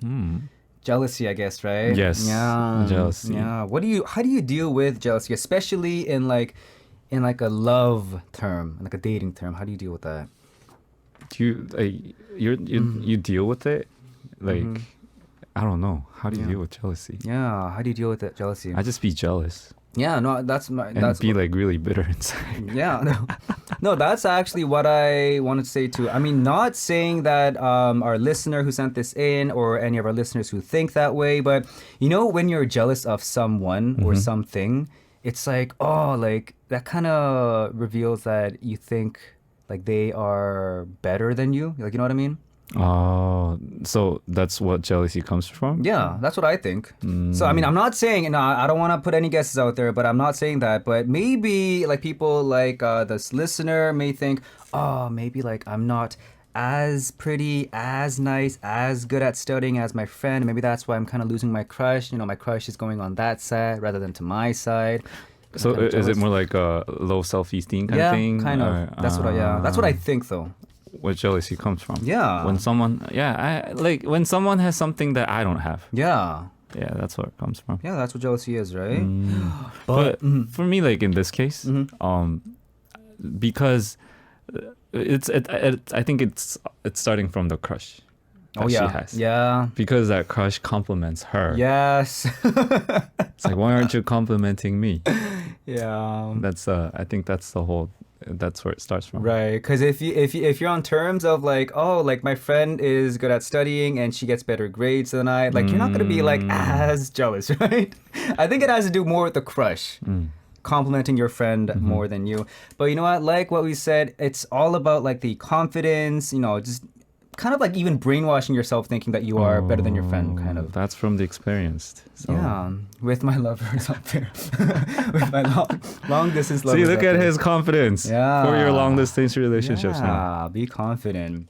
Hmm. Jealousy, I guess, right? Yes, Yeah. jealousy. Yeah. What do you? How do you deal with jealousy, especially in like, in like a love term, like a dating term? How do you deal with that? Do you like you you Mm-hmm. you deal with it? Like I don't know. How do you Yeah. deal with jealousy? Yeah. How do you deal with that jealousy? I just be jealous yeah. No, that's my. and that's be like really bitter inside. Yeah, no, no, that's actually what I wanted to say too. I mean, not saying that um, our listener who sent this in or any of our listeners who think that way, but you know, when you're jealous of someone or something, it's like, oh, like that kind of reveals that you think like they are better than you. Like, you know what I mean? Oh, so that's what jealousy comes from? Yeah, that's what I think. So I mean, I'm not saying, and I I don't want to put any guesses out there, but I'm not saying that. But maybe like people like uh, this listener may think, oh, maybe like I'm not as pretty, as nice, as good at studying as my friend. Maybe that's why I'm kind of losing my crush. You know, my crush is going on that side rather than to my side. So I'm i- is it more like a low self-esteem kind yeah, of thing? Yeah, kind of. or, that's what I. Yeah, that's what I uh, think though. What jealousy comes from? Yeah. When someone, yeah, I like when someone has something that I don't have. Yeah, Yeah, that's where it comes from. yeah, that's what jealousy is, right? Mm. But- But, for me, like in this case, Mhm. um, because uh, it's it, it, I think it's it's starting from the crush. oh yeah, she has. yeah. Because that crush compliments her. Yes. It's like why aren't you complimenting me? yeah. That's uh, I think that's the whole. That's where it starts from. Right, because if you if you if you're on terms of like, oh, like my friend is good at studying and she gets better grades than I, like you're not gonna be like Mm. as jealous, right? I think it has to do more with the crush, Mm. complimenting your friend Mm-hmm. more than you. But you know what? Like what we said, it's all about like the confidence. You know, just kind of like even brainwashing yourself, thinking that you are better than your friend, oh, kind Oh, of. That's from the experienced. So. Yeah, with my lovers up there, with my long, long distance lovers. See, look at there. his confidence Yeah. for your long distance relationships now. Yeah, be confident.